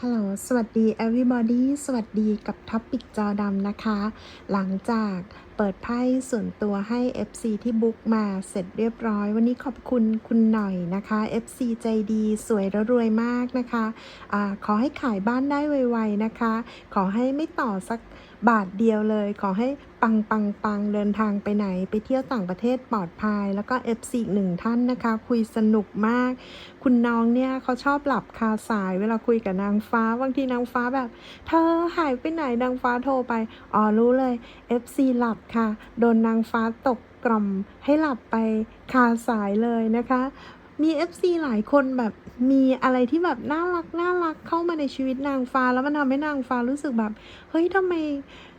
ฮัลโหล สวัสดี everybody สวัสดีกับท็อปปิกจอดำนะคะ หลังจากเปิดไพ่ส่วนตัวให้ FC ที่บุ๊กมาเสร็จเรียบร้อย วันนี้ขอบคุณคุณหน่อยนะคะ FC ใจดีสวยและรวยมากนะคะอะขอให้ขายบ้านได้ไวๆนะคะ ขอให้ไม่ต่อสัก บาทเดียวเลย ขอให้ปังปังปังเดินทางไปไหน ไปเที่ยวต่างประเทศปลอดภัย แล้วก็ FC อีกหนึ่งท่านนะคะ คุยสนุกมาก คุณน้องเนี่ยเขาชอบหลับคาสาย เวลาคุยกับนางฟ้า บางทีนางฟ้าแบบ เธอหายไปไหนนางฟ้าโทรไป อ๋อรู้เลย FC หลับค่ะ โดนนางฟ้าตกกล่อมให้หลับไปคาสายเลยนะคะ มี FC หลายคนแบบมีอะไรที่แบบน่ารักน่ารักเข้ามาในชีวิตนางฟ้า แล้วมันทำให้นางฟ้ารู้สึกแบบ เฮ้ยทำไม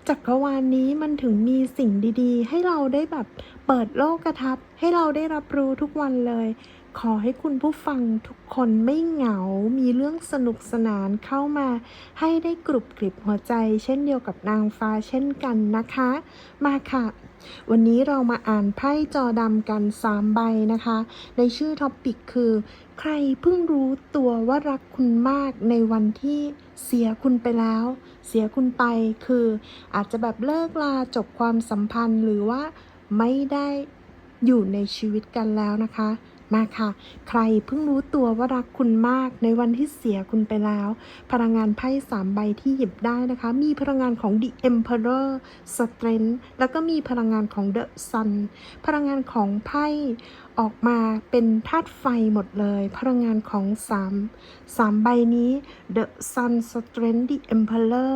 จักรวาลนี้มันถึงมีสิ่งดีๆ ให้เราได้แบบเปิดโลกกระทัศน์ให้เราได้รับรู้ทุกวันเลย ขอให้คุณผู้ฟังทุกคนไม่เหงา มีเรื่องสนุกสนานเข้ามา ให้ได้กรุบกริบหัวใจ เช่นเดียวกับนางฟ้าเช่นกันนะคะ มาค่ะ วันนี้เรามาอ่านไพ่จอดำกัน 3 ใบนะคะ ในชื่อท็อปปิกคือ ใครเพิ่งรู้ตัวว่ารักคุณมากในวันที่เสียคุณไปแล้ว เสียคุณไปคือ อาจจะแบบเลิกลาจบความสัมพันธ์หรือว่าไม่ได้อยู่ในชีวิตกันแล้วนะคะ มาค่ะ ใครเพิ่งรู้ตัวว่ารักคุณมากในวันที่เสียคุณไปแล้ว พลังงานไพ่สามใบที่หยิบได้นะคะ มีพลังงานของ The Emperor Strength แล้วก็มีพลังงานของ The Sun พลังงานของไพ่ออกมาเป็นธาตุไฟหมดเลย พลังงานของสามสามใบนี้ The Sun Strength The Emperor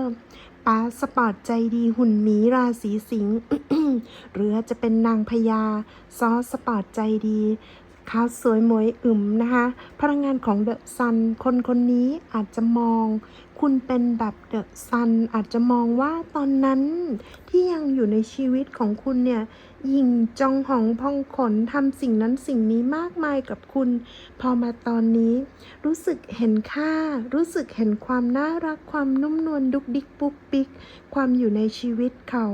ป้าสปอร์ตใจดีหุ่นหมีราศีสิงห์หรือจะเป็นนางพญาซอสปอร์ตใจดี ขาวสวยหมวยอึมนะคะ พลังงานของเดอะซันคนคนนี้อาจจะมอง คุณเป็นแบบเดอะซันอาจจะมองว่าตอนนั้นที่ยังอยู่ในชีวิตของคุณเนี่ยยิงจองหองพองขนทำสิ่งนั้นสิ่งนี้มากมายกับคุณ พอมาตอนนี้ รู้สึกเห็นค่า รู้สึกเห็นความน่ารักความนุ่มนวลดุกดิกปุ๊กปิก ความอยู่ในชีวิตเขา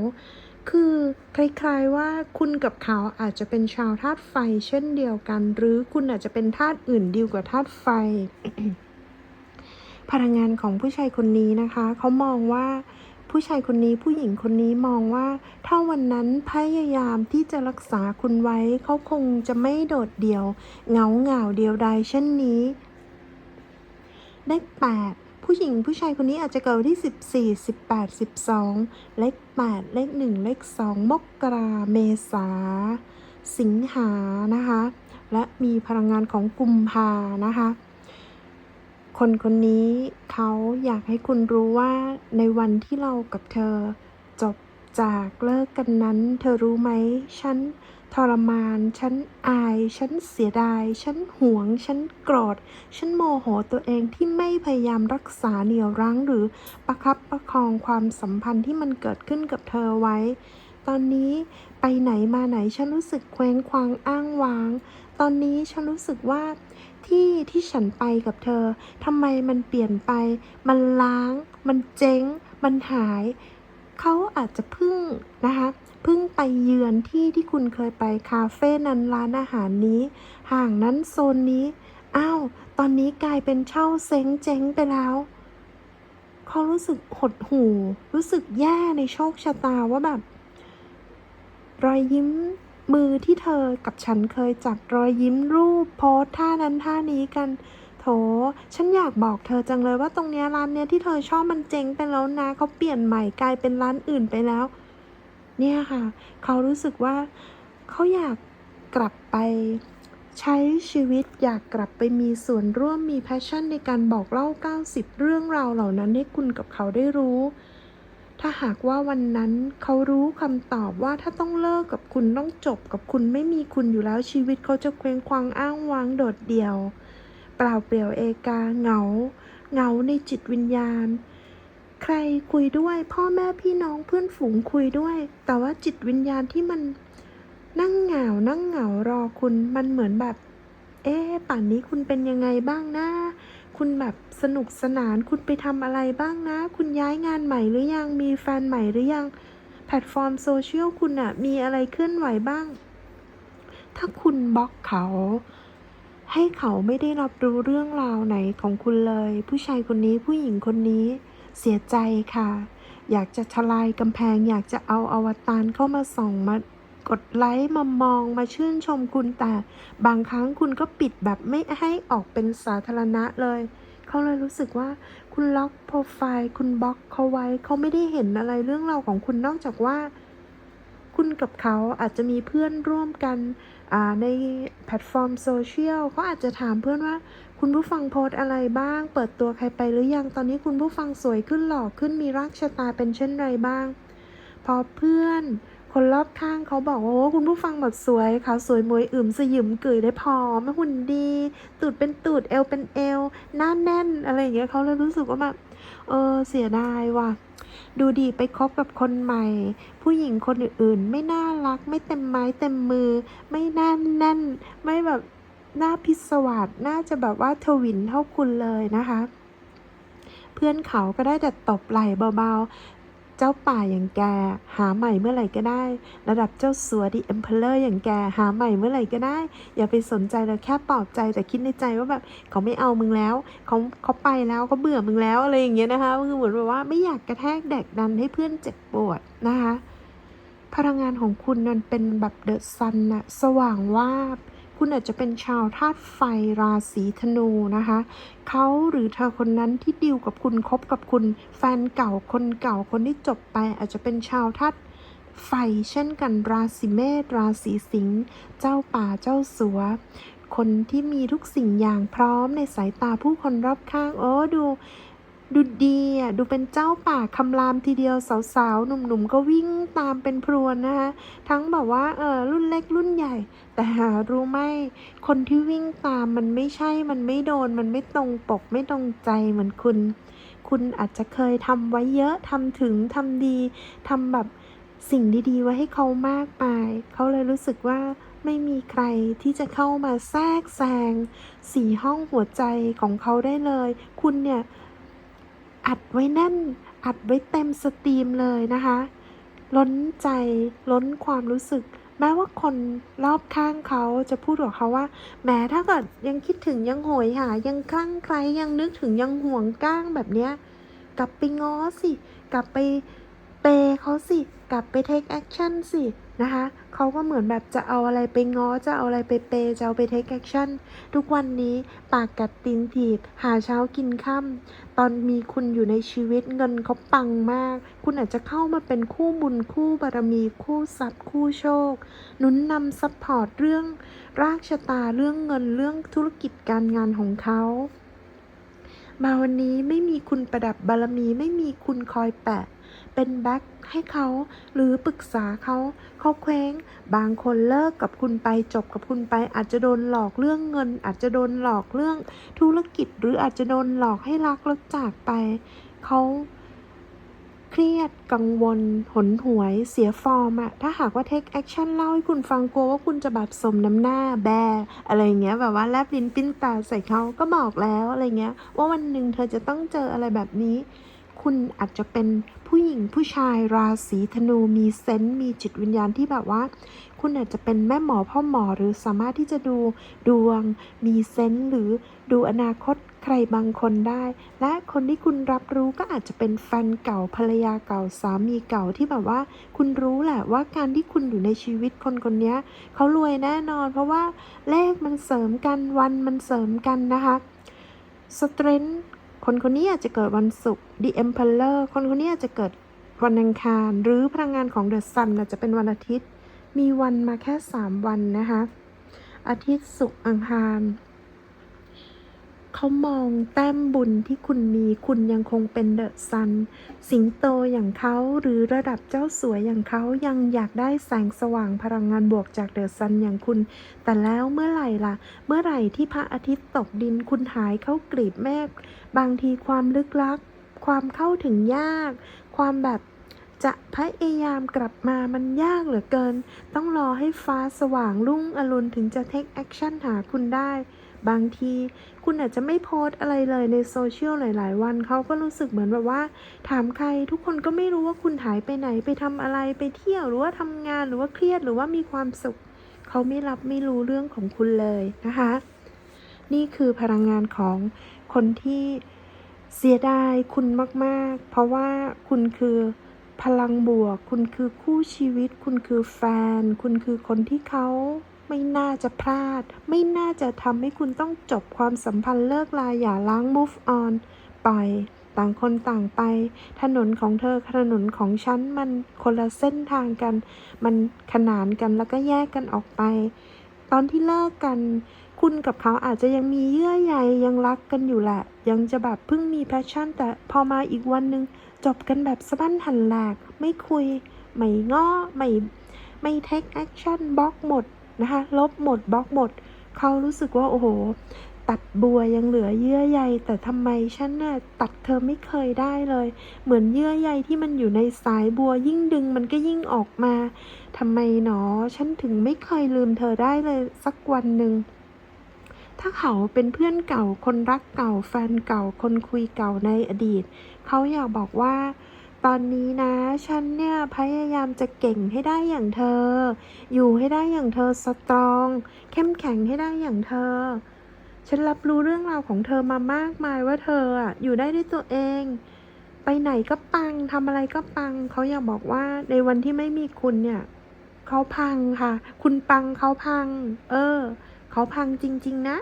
คือคล้ายๆว่าคุณกับเขาอาจจะเป็นชาวธาตุไฟเช่นเดียวกัน หรือคุณอาจจะเป็นธาตุอื่นดีกว่าธาตุไฟ พลังงานของผู้ชายคนนี้นะคะ เขามองว่าผู้ชายคนนี้ผู้หญิงคนนี้มองว่าถ้าวันนั้นพยายามที่จะรักษาคุณไว้ เขาคงจะไม่โดดเดี่ยว เหงาเหงาเดียวดายเช่นนี้เลข8 ผู้หญิงผู้ชายคนนี้อาจจะเกิดวันที่ 14 18 12 เลข 8 เลข 1 เลข 2 มกราเมษา สิงหานะคะ และมีพลังงานของกุมภานะคะ คนคนนี้เขาอยากให้คุณรู้ว่าในวันที่เรากับเธอจบ จากเลิกกันนั้น เธอรู้ไหม ฉันทรมาน ฉันอาย ฉันเสียดาย ฉันหวง ฉันโกรธ ฉันโมโหตัวเองที่ไม่พยายามรักษาเหนี่ยวรั้งหรือประคับประคองความสัมพันธ์ที่มันเกิดขึ้นกับเธอไว้ ตอนนี้ไปไหนมาไหนฉันรู้สึกเคว้งคว้างอ้างว้าง ตอนนี้ฉันรู้สึกว่าที่ที่ฉันไปกับเธอทำไมมันเปลี่ยนไป มันล้าง มันเจ๊ง มันหาย เขาอาจจะพึ่งนะคะพึ่งไปเยือนที่ที่คุณเคยไปคาเฟ่นั้นร้านอาหารนี้ ห่างนั้นโซนนี้อ้าวตอนนี้กลายเป็นเช่าเซ้งเจ๊งไปแล้วเขารู้สึกหดหู่ รู้สึกแย่ในโชคชะตาว่าแบบ รอยยิ้มมือที่เธอกับฉันเคยจับรอยยิ้มรูปโพสท่านั้นท่านี้กัน ถ ฉันอยากบอกเธอจังเลยว่าตรงเนี้ยร้านเนี้ยที่เธอชอบมันเจ๊งไปแล้วนะเขาเปลี่ยนใหม่กลายเป็นร้านอื่นไปแล้ว เนี่ยค่ะ เขารู้สึกว่าเขาอยากกลับไปใช้ชีวิตอยากกลับไปมีส่วนร่วมมีแพชชั่นในการบอกเล่า 90 เรื่องราวเหล่านั้นให้คุณกับเขาได้รู้ ถ้าหากว่าวันนั้นเขารู้คำตอบว่าถ้าต้องเลิกกับคุณต้องจบกับคุณไม่มีคุณอยู่แล้วชีวิตเขาจะเคว้งคว้างอ้างว้างโดดเดี่ยว เปล่าเปลี่ยวเอกาเหงา เหงาในจิตวิญญาณ ใครคุยด้วย พ่อแม่พี่น้องเพื่อนฝูงคุยด้วย แต่ว่าจิตวิญญาณที่มันนั่งเหงา นั่งเหงารอคุณมันเหมือนแบบ เอ๊ป่านนี้คุณเป็นยังไงบ้างนะคุณแบบสนุกสนานคุณไปทำอะไรบ้างนะ คุณย้ายงานใหม่หรือยังมีแฟนใหม่หรือยัง แพลตฟอร์มโซเชียลคุณอะมีอะไรเคลื่อนไหวบ้าง ถ้าคุณบล็อกเขา ให้เขาไม่ได้รับรู้เรื่องราวไหนของคุณเลย ผู้ชายคนนี้ผู้หญิงคนนี้ เสียใจค่ะ อยากจะทลายกำแพง อยากจะเอาอวตารเข้ามาส่องมากดไลค์มามองมาชื่นชมคุณแต่ บางครั้งคุณก็ปิดแบบไม่ให้ออกเป็นสาธารณะเลย เขาเลยรู้สึกว่าคุณล็อกโปรไฟล์คุณบล็อกเขาไว้ เขาไม่ได้เห็นอะไรเรื่องราวของคุณนอกจากว่า คุณกับเขาอาจจะมีเพื่อนร่วมกัน ในแพลตฟอร์มโซเชียลเขาอาจจะถามเพื่อนว่า คุณผู้ฟังโพสอะไรบ้าง เปิดตัวใครไปหรือยังตอนนี้คุณผู้ฟังสวยขึ้นหล่อขึ้นมีรากชะตาเป็นเช่นไรบ้าง พอเพื่อนคนรอบข้างเขาบอกว่าโอ้คุณผู้ฟังแบบสวยขาวสวยมวยอึมสยิมเกยได้พอมหุ่นดี ตูดเป็นตูดเอวเป็นเอวหน้าแน่นอะไรอย่างเงี้ยเขาเลยรู้สึกว่าแบบเออเสียดายว่ะ ดูดีไปคบกับคนใหม่ ผู้หญิงคนอื่นๆ ไม่น่ารัก ไม่เต็มไม้เต็มมือ ไม่น่นแน่น ไม่แบบหน้าพิศวาสน่าจะแบบว่าทวินเท่าคุณเลยนะคะ เพื่อนเขาก็ได้แต่ตบไหล่เบาๆ เจ้าป่าอย่างแก หาใหม่เมื่อไหร่ก็ได้ ระดับเจ้าสัวดิเอ็มเพลเลอร์อย่างแก หาใหม่เมื่อไหร่ก็ได้ อย่าไปสนใจเลยแค่ปลอบใจแต่คิดในใจว่าแบบเขาไม่เอามึงแล้วเขาเขาไปแล้วเขาเบื่อมึงแล้วอะไรอย่างเงี้ยนะคะคือเหมือนแบบว่าไม่อยากกระแทกแดกดันให้เพื่อนเจ็บปวดนะคะ พลังงานของคุณนันเป็นแบบเดอะซันนะสว่างวาบ คุณอาจจะเป็นชาวธาตุไฟราศีธนูนะคะ เขาหรือเธอคนนั้นที่ดิวกับคุณคบกับคุณ แฟนเก่าคนเก่าคนที่จบไป อาจจะเป็นชาวธาตุไฟเช่นกันราศีเมษราศีสิงห์เจ้าป่าเจ้าสัว คนที่มีทุกสิ่งอย่างพร้อมในสายตาผู้คนรอบข้างโอ้ดู ดูดีอะดูเป็นเจ้าป่าคำรามทีเดียวสาวๆ หนุ่มๆ ก็วิ่งตามเป็นพรวนนะคะทั้งแบบว่าเออรุ่นเล็กรุ่นใหญ่ แต่หารู้ไหมคนที่วิ่งตามมันไม่ใช่มันไม่โดนมันไม่ตรงปกไม่ตรงใจเหมือนคุณ คุณอาจจะเคยทำไว้เยอะทำถึงทำดีทำแบบสิ่งดีๆ ไว้ให้เขามากมาย เขาเลยรู้สึกว่าไม่มีใครที่จะเข้ามาแทรกแซงสีห้องหัวใจของเขาได้เลย คุณเนี่ย อัดไว้แน่น อัดไว้เต็มสตรีมเลยนะคะ ล้นใจ ล้นความรู้สึก แม้ว่าคนรอบข้างเขาจะพูดกับเขาว่าแหมถ้าเกิดยังคิดถึงยังโหยหา ยังคลั่งไคล้ยังนึกถึงยังห่วงก้างแบบเนี้ย กลับไปง้อสิ กลับไปเปย์เขาสิ กลับไปเทคแอคชั่นสิ นะคะเขาก็เหมือนแบบจะเอาอะไรไปง้อจะเอาอะไรไปเปจะเอาไปเทคแอคชั่นทุกวันนี้ปากกัดตีนถีบหาเช้ากินค่ำตอนมีคุณอยู่ในชีวิตเงินเขาปังมาก คุณอาจจะเข้ามาเป็นคู่บุญคู่บารมีคู่ทรัพย์คู่โชคหนุนนำซัพพอร์ตเรื่องรากชะตาเรื่องเงินเรื่องธุรกิจการงานของเขามาวันนี้ไม่มีคุณประดับบารมีไม่มีคุณคอยแปะ เป็นแบ็คให้เขาหรือปรึกษาเขาเขาเคว้ง บางคนเลิกกับคุณไปจบกับคุณไป อาจจะโดนหลอกเรื่องเงิน อาจจะโดนหลอกเรื่องธุรกิจ หรืออาจจะโดนหลอกให้รักแล้วจากไปเขาเครียดกังวล หนหวย เสียฟอร์มอะถ้าหากว่าเทคแอคชั่นเล่าให้คุณฟังกลัวว่าคุณจะแบบสมน้ำหน้าแบอะไรอย่างเงี้ยแบบว่าแลบลิ้นปิ้นตาใส่เขาก็บอกแล้วอะไรเงี้ย ว่าวันหนึ่งเธอจะต้องเจออะไรแบบนี้ คุณอาจจะเป็น ผู้หญิงผู้ชายราศีธนูมีเซนส์มีจิตวิญญาณที่แบบว่า คุณอาจจะเป็นแม่หมอพ่อหมอหรือสามารถที่จะดูดวง มีเซนส์หรือดูอนาคตใครบางคนได้ และคนที่คุณรับรู้ก็อาจจะเป็นแฟนเก่าภรรยาเก่าสามีเก่าที่แบบว่า คุณรู้แหละว่าการที่คุณอยู่ในชีวิตคนคนนี้เขารวยแน่นอน เพราะว่าเลขมันเสริมกันวันมันเสริมกันนะคะสเตรน คนคนนี้อาจจะเกิดวันศุกร์ The Emperor คนคนนี้อาจจะเกิดวันอังคาร หรือพลังงานของ The Sun อาจจะเป็นวันอาทิตย์ มีวันมาแค่ 3 วันนะคะ อาทิตย์ศุกร์อังคาร เขามองแต้มบุญที่คุณมีคุณยังคงเป็นเดอะซัน สิงโตอย่างเขาหรือระดับเจ้าสวยอย่างเขายังอยากได้แสงสว่างพลังงานบวกจากเดอะซันอย่างคุณ แต่แล้วเมื่อไหร่ล่ะ เมื่อไหร่ที่พระอาทิตย์ตกดินคุณหายเข้ากลีบเมฆบางทีความลึกลับความเข้าถึงยาก ความแบบจะพยายามกลับมามันยากเหลือเกิน ต้องรอให้ฟ้าสว่างรุ่งอรุณถึงจะเทคแอคชั่นหาคุณได้ บางที คุณอาจจะไม่โพสอะไรเลยในโซเชียลหลาย ๆ วันเขาก็รู้สึกเหมือนแบบว่า ถามใครทุกคนก็ไม่รู้ว่าคุณหายไปไหนไปทำอะไรไปเที่ยวหรือว่าทำงานหรือว่าเครียดหรือว่ามีความสุขเขาไม่รับไม่รู้เรื่องของคุณเลยนะคะ นี่คือพลังงานของคนที่เสียดายคุณมาก ๆ เพราะว่าคุณคือพลังบวก คุณคือคู่ชีวิต คุณคือแฟน คุณคือคนที่เขา ไม่น่าจะพลาด ไม่น่าจะทำให้คุณต้องจบความสัมพันธ์เลิกลาอย่าล้าง move on ปล่อย ต่างคนต่างไป ถนนของเธอถนนของฉันมันคนละเส้นทางกัน มันขนานกันแล้วก็แยกกันออกไป ตอนที่เลิกกัน คุณกับเขาอาจจะยังมีเยื่อใยยังรักกันอยู่แหละ ยังจะแบบเพิ่งมีแพชชั่น แต่พอมาอีกวันหนึ่งจบกันแบบสะบั้นหันแหลก ไม่คุย ไม่ง้อ ไม่ ไม่เทคแอคชั่นบล็อกหมด นะคะ ลบหมดบล็อกหมด เขารู้สึกว่าโอ้โห ตัดบัวยังเหลือเยื่อใย แต่ทำไมฉันน่ะตัดเธอไม่เคยได้เลย เหมือนเยื่อใยที่มันอยู่ในสายบัวยิ่งดึงมันก็ยิ่งออกมาทำไมหนอ ฉันถึงไม่เคยลืมเธอได้เลยสักวันหนึ่งถ้าเขาเป็นเพื่อนเก่าคนรักเก่าแฟนเก่าคนคุยเก่าในอดีต เขาอยากบอกว่า ตอนนี้นะ ฉันเนี่ยพยายามจะเก่งให้ได้อย่างเธอ อยู่ให้ได้อย่างเธอสตรอง เข้มแข็งให้ได้อย่างเธอ ฉันรับรู้เรื่องราวของเธอมามากมายว่าเธออะอยู่ได้ด้วยตัวเอง ไปไหนก็ปังทำอะไรก็ปัง เขาอยากบอกว่าในวันที่ไม่มีคุณเนี่ยเขาพังค่ะ คุณปังเขาพัง เออ เขาพังจริง ๆ นะ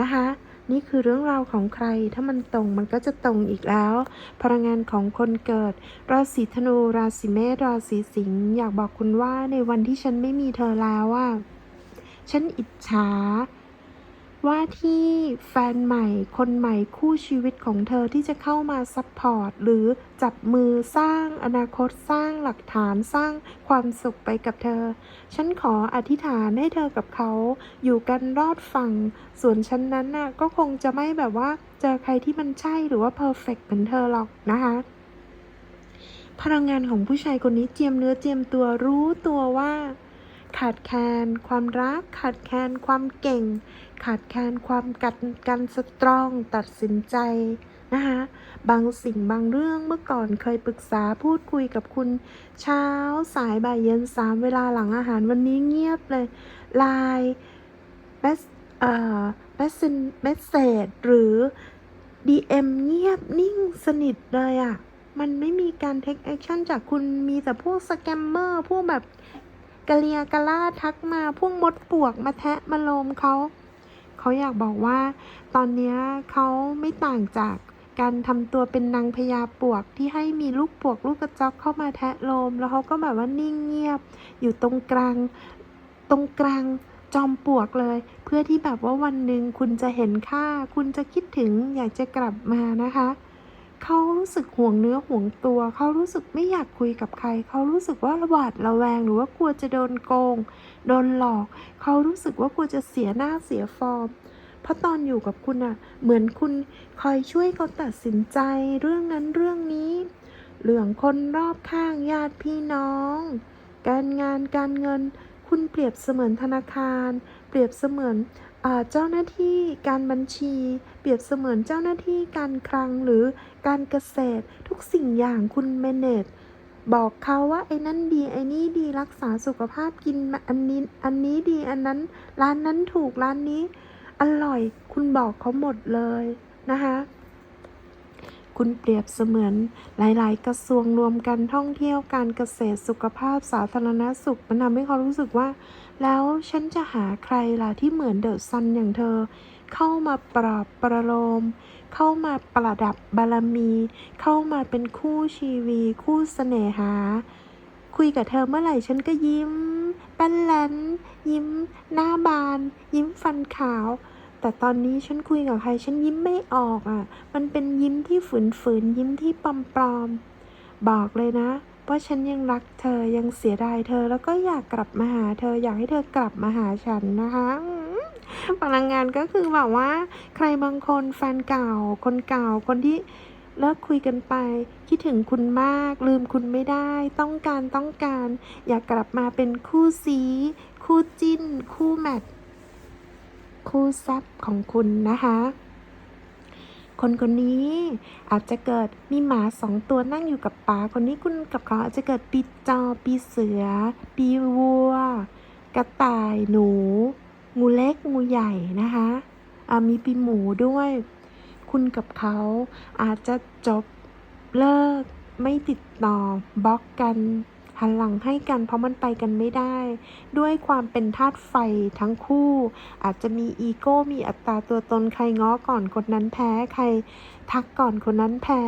นะคะ นี่คือเรื่องราวของใคร ถ้ามันตรงมันก็จะตรงอีกแล้ว พลังงานของคนเกิด ราศีธนู ราศีเมษ ราศีสิงห์ อยากบอกคุณว่าในวันที่ฉันไม่มีเธอแล้วว่าฉันอิจฉา ว่าที่แฟนใหม่ คนใหม่คู่ชีวิตของเธอที่จะเข้ามาซัพพอร์ตหรือจับมือสร้างอนาคตสร้างหลักฐานสร้างความสุขไปกับเธอ ฉันขออธิษฐานให้เธอกับเขาอยู่กันรอดฝั่ง ส่วนฉันนั้นน่ะก็คงจะไม่แบบว่าเจอใครที่มันใช่หรือว่าเพอร์เฟกเหมือนเธอหรอกนะคะพลังงานของผู้ชายคนนี้เจียมเนื้อเจียมตัวรู้ตัวว่า ขาดแคลนความรัก ขาดแคลนความเก่ง ขาดแคลนความกันกันสตรองตัดสินใจนะคะบางสิ่งบางเรื่องเมื่อก่อนเคยปรึกษาพูดคุยกับคุณ เช้าสายบ่ายเย็นสามเวลาหลังอาหารวันนี้เงียบเลยไลน์เมสเอ่อเมสเมสเซจหรือ DM เงียบนิ่งสนิทเลยอะ่ะ มันไม่มีการเทคแอคชั่นจากคุณมีแต่พวกสแกมเมอร์พวกแบบ กะเลียกะล่าทักมาพวกมดปวกมาแทะมาโลมเขา เขาอยากบอกว่า ตอนนี้เขาไม่ต่างจากการทำตัวเป็นนางพญาปวกที่ให้มีลูกปวกลูกกระจอกเข้ามาแทะโลม แล้วเขาก็แบบว่านิ่งเงียบ อยู่ตรงกลาง ตรงกลางจอมปวกเลย เพื่อที่แบบว่าวันหนึ่งคุณจะเห็นค่า คุณจะคิดถึงอยากจะกลับมานะคะ เขารู้สึกห่วงเนื้อห่วงตัว เขารู้สึกไม่อยากคุยกับใคร เขารู้สึกว่าหวาดระแวงหรือว่ากลัวจะโดนโกง โดนหลอก เขารู้สึกว่ากลัวจะเสียหน้าเสียฟอร์ม เพราะตอนอยู่กับคุณอะเหมือนคุณคอยช่วยเขาตัดสินใจเรื่องนั้นเรื่องนี้ เรื่องคนรอบข้างญาติพี่น้อง การงานการเงิน คุณเปรียบเสมือนธนาคาร เปรียบเสมือน เจ้าหน้าที่การบัญชี เปรียบเสมือนเจ้าหน้าที่การคลังหรือการเกษตร ทุกสิ่งอย่างคุณเมเนจบอกเขาว่าไอ้นั่นดีไอ้นี่ดีรักษาสุขภาพกินอันนี้อันนี้ดีอันนั้น ร้านนั้นถูกร้านนี้ อร่อยคุณบอกเขาหมดเลยนะคะคุณเปรียบเสมือนหลาย ๆ กระทรวงรวมกันท่องเที่ยวการเกษตรสุขภาพสาธารณสุขมันทำให้เขารู้สึกว่า แล้วฉันจะหาใครล่ะที่เหมือนเดอะซันอย่างเธอ เข้ามาปราบประโลม เข้ามาประดับบารมี เข้ามาเป็นคู่ชีวี คู่เสน่หา คุยกับเธอเมื่อไหร่ฉันก็ยิ้มแป้นแลนยิ้ม หน้าบาน ยิ้มฟันขาว แต่ตอนนี้ฉันคุยกับใครฉันยิ้มไม่ออกอะ มันเป็นยิ้มที่ฝืนๆยิ้มที่ปลอมๆบอกเลยนะ ว่าฉันยังรักเธอยังเสียดายเธอแล้วก็อยากกลับมาหาเธออยากให้เธอกลับมาหาฉันนะคะพลังงานก็คือแบบว่า ใครบางคนแฟนเก่า คนเก่าคนที่เลิกคุยกันไป คิดถึงคุณมาก ลืมคุณไม่ได้ ต้องการต้องการ อยากกลับมาเป็นคู่ซี คู่จิ้น คู่แมทคู่แซบของคุณนะคะ คนคนนี้อาจจะเกิดมีหมาสองตัวนั่งอยู่กับป๋าคนนี้คุณกับเขาอาจจะเกิดปีจอปีเสือ ปีวัว กระต่ายหนู งูเล็กงูใหญ่นะคะมีปีหมูด้วย คุณกับเขาอาจจะจบเลิกไม่ติดต่อบล็อกกัน หันหลังให้กันเพราะมันไปกันไม่ได้ ด้วยความเป็นธาตุไฟทั้งคู่ อาจจะมีอีโก้มีอัตราตัวตนใครง้อก่อนคนนั้นแพ้ใคร ทักก่อนคนนั้นแพ้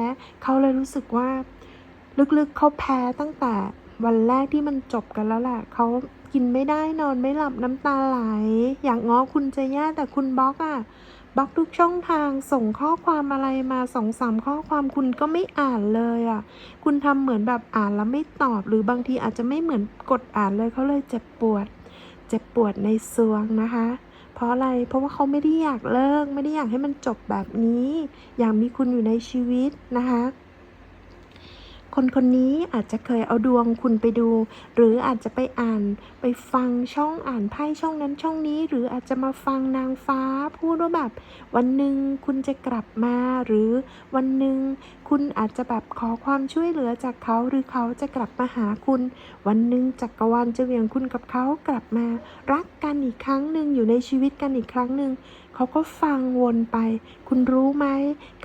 เขาเลยรู้สึกว่า ลึกๆเขาแพ้ตั้งแต่วันแรกที่มันจบกันแล้วแหละเขากินไม่ได้นอนไม่หลับน้ำตาไหล อยากง้อคุณจะแย่แต่คุณบล็อกอะ บล็อกทุกช่องทางส่งข้อความอะไรมาสองสามข้อความคุณก็ไม่อ่านเลยอะ่ะ คุณทำเหมือนแบบอ่านแล้วไม่ตอบ หรือบางทีอาจจะไม่เหมือนกดอ่านเลยเขาเลยเจ็บปวด เจ็บปวดในซวงนะคะ เพราะอะไรเพราะว่าเขาไม่ได้อยากเลิก ไม่ได้อยากให้มันจบแบบนี้ อยากมีคุณอยู่ในชีวิตนะคะ คนคนนี้อาจจะเคยเอาดวงคุณไปดู หรืออาจจะไปอ่านไปฟังช่องอ่านไพ่ช่องนั้นช่องนี้ หรืออาจจะมาฟังนางฟ้าพูดว่าแบบ วันหนึ่งคุณจะกลับมา หรือวันหนึ่งคุณอาจจะแบบขอความช่วยเหลือจากเขา หรือเขาจะกลับมาหาคุณ วันหนึ่งจักรวาลจะเหวี่ยงคุณกับเขากลับมา รักกันอีกครั้งหนึ่งอยู่ในชีวิตกันอีกครั้งหนึ่ง เขาก็ฟังวนไป คุณรู้ไหม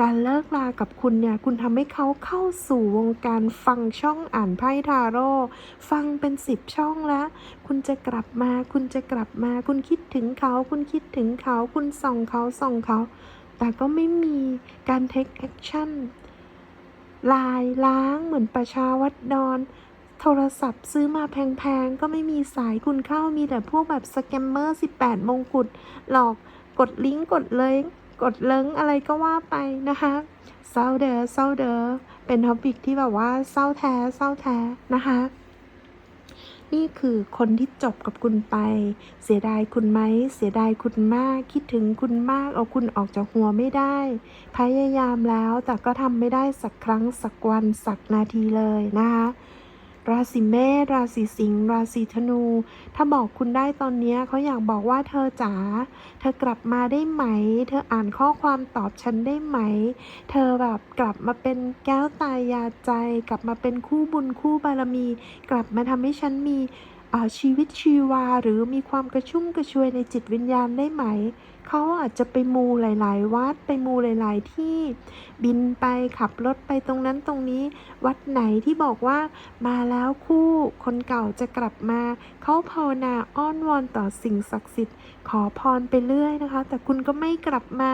การเลิกลากับคุณเนี่ย คุณทำให้เขาเข้าสู่วงการฟังช่องอ่านไพ่ทาโร่ ฟังเป็นสิบช่องแล้ว คุณจะกลับมา คุณจะกลับมา คุณคิดถึงเขา คุณคิดถึงเขา คุณส่องเขา ส่องเขา แต่ก็ไม่มีการ take action ลายล้างเหมือนประชาวัดดอนโทรศัพท์ซื้อมาแพงๆ ก็ไม่มีสายคุณเข้ามีแต่พวกแบบสแกมเมอร์ 18 มงกุฎหลอก กดลิงก์กดเลยกดเลิงอะไรก็ว่าไปนะคะเศร้าเดอเศร้าเดอเป็นท็อปิกที่แบบว่าเศร้าแท้เศร้าแท้นะคะนี่คือคนที่จบกับคุณไป เสียดายคุณไหม เสียดายคุณมาก คิดถึงคุณมาก เอาคุณออกจากหัวไม่ได้ พยายามแล้วแต่ก็ทำไม่ได้สักครั้งสักวันสักนาทีเลยนะคะ ราศีเมษราศีสิงห์ราศีธนู ถ้าบอกคุณได้ตอนนี้เขาอยากบอกว่าเธอจ๋าเธอกลับมาได้ไหม เธออ่านข้อความตอบฉันได้ไหม เธอแบบกลับมาเป็นแก้วตายาใจ กลับมาเป็นคู่บุญคู่บารมี กลับมาทำให้ฉันมีชีวิตชีวาหรือมีความกระชุ่มกระชวยในจิตวิญญาณได้ไหม เขาอาจจะไปมูหลาย ๆ วัดไปมูหลาย ๆ ที่บินไปขับรถไปตรงนั้นตรงนี้ วัดไหนที่บอกว่ามาแล้วคู่คนเก่าจะกลับมา เขาภาวนาอ้อนวอนต่อสิ่งศักดิ์สิทธิ์ ขอพรไปเรื่อยนะคะ แต่คุณก็ไม่กลับมา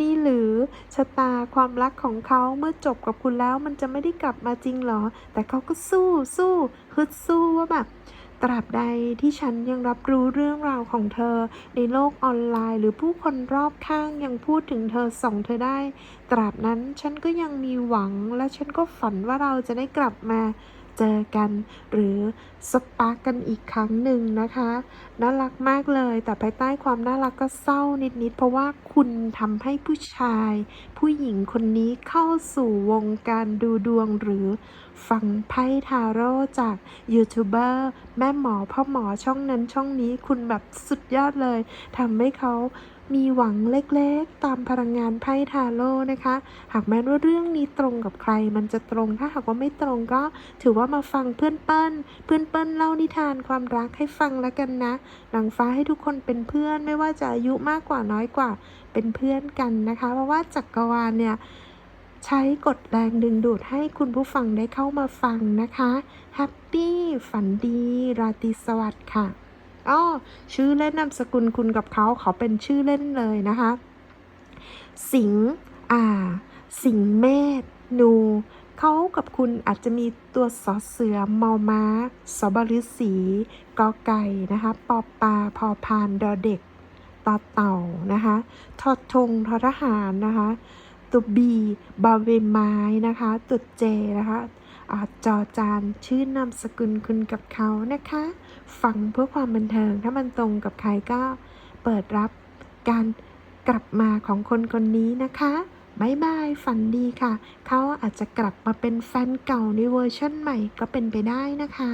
นี่หรือชะตาความรักของเขาเมื่อจบกับคุณแล้วมันจะไม่ได้กลับมาจริงหรอ แต่เขาก็สู้สู้ฮึดสู้ว่าแบบ ตราบใดที่ฉันยังรับรู้เรื่องราวของเธอ ในโลกออนไลน์ หรือผู้คนรอบข้างยังพูดถึงเธอส่องเธอได้ ตราบนั้นฉันก็ยังมีหวังและฉันก็ฝันว่าเราจะได้กลับมาเจอกัน หรือสปาร์กกันอีกครั้งหนึ่งนะคะ น่ารักมากเลย แต่ภายใต้ความน่ารักก็เศร้านิดๆ เพราะว่าคุณทำให้ผู้ชาย ผู้หญิงคนนี้เข้าสู่วงการดูดวงหรือ ฟังไพ่ทาโร่จากยูทูบเบอร์แม่หมอพ่อหมอช่องนั้นช่องนี้คุณแบบสุดยอดเลยทำให้เขามีหวังเล็กๆ ตามพลังงานไพ่ทาโร่นะคะ หากแม้ว่าเรื่องนี้ตรงกับใครมันจะตรง ถ้าหากว่าไม่ตรงก็ถือว่ามาฟังเพื่อนเปิ้ล เพื่อนเปิ้ลเล่านิทานความรักให้ฟังแล้วกันนะนางฟ้าให้ทุกคนเป็นเพื่อนไม่ว่าจะอายุมากกว่าน้อยกว่าเป็นเพื่อนกันนะคะ เพราะว่าจักรวาลเนี่ย ใช้กฎแรงดึงดูดให้คุณผู้ฟังได้เข้ามาฟังนะคะแฮปปี้ฝันดี ราตรีสวัสดิ์ค่ะอ้อชื่อเล่นนามสกุลคุณกับเขาเขาเป็นชื่อเล่นเลยนะคะ สิงห์อ่า สิงเมษนูเขากับคุณอาจจะมีตัวสอเสือมอม้าสบริสีกอไก่นะคะปอปลาพอพานดอเด็กต่อเต่านะคะทอดทงทอทหารนะคะ ตัวบีบาเวไม้นะคะตัวเจนะคะอาจอจานชื่อนามสกุลคุณกับเขานะคะ ฟังเพื่อความบันเทิงถ้ามันตรงกับใครก็เปิดรับการกลับมาของคนคนนี้นะคะบายบายฝันดีค่ะ เขาอาจจะกลับมาเป็นแฟนเก่าในเวอร์ชั่นใหม่ก็เป็นไปได้นะคะ